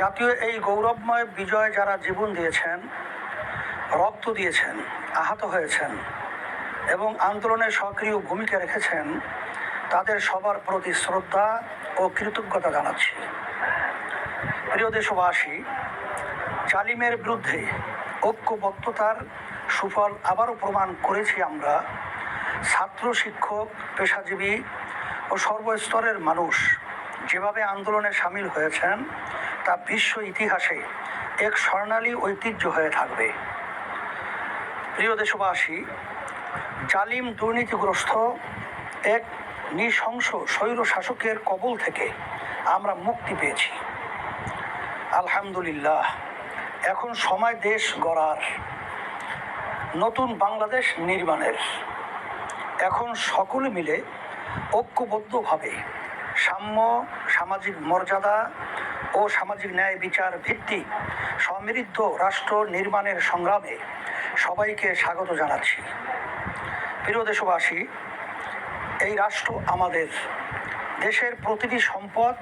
জাতীয় এই গৌরবময় বিজয় যারা জীবন দিয়েছেন, রক্ত দিয়েছেন, আহত হয়েছেন এবং আন্দোলনে সক্রিয় ভূমিকা রেখেছেন, তাদের সবার প্রতি শ্রদ্ধা ও কৃতজ্ঞতা জানাচ্ছি। প্রিয় দেশবাসী, জালিমের বিরুদ্ধে ঐক্যবদ্ধতার সুফল আবারও প্রমাণ করেছি আমরা। ছাত্র শিক্ষক, পেশাজীবী ও সর্বস্তরের মানুষ যেভাবে আন্দোলনে সামিল হয়েছেন তা বিশ্ব ইতিহাসে এক স্বর্ণালী ঐতিহ্য হয়ে থাকবে। প্রিয় দেশবাসী, জালিম দুর্নীতিগ্রস্ত এক নৃশংস স্বৈর শাসকের কবল থেকে আমরা মুক্তি পেয়েছি। আলহামদুলিল্লাহ, এখন সময় দেশ গড়ার, নতুন বাংলাদেশ নির্মাণের। এখন সকলে মিলে ঐক্যবদ্ধভাবে সাম্য, সামাজিক মর্যাদা ও সামাজিক ন্যায় বিচার ভিত্তি সমৃদ্ধ রাষ্ট্র নির্মাণের সংগ্রামে সবাইকে স্বাগত জানাচ্ছি। প্রিয় দেশবাসী, এই রাষ্ট্র আমাদের দেশের প্রতিটি সম্পদ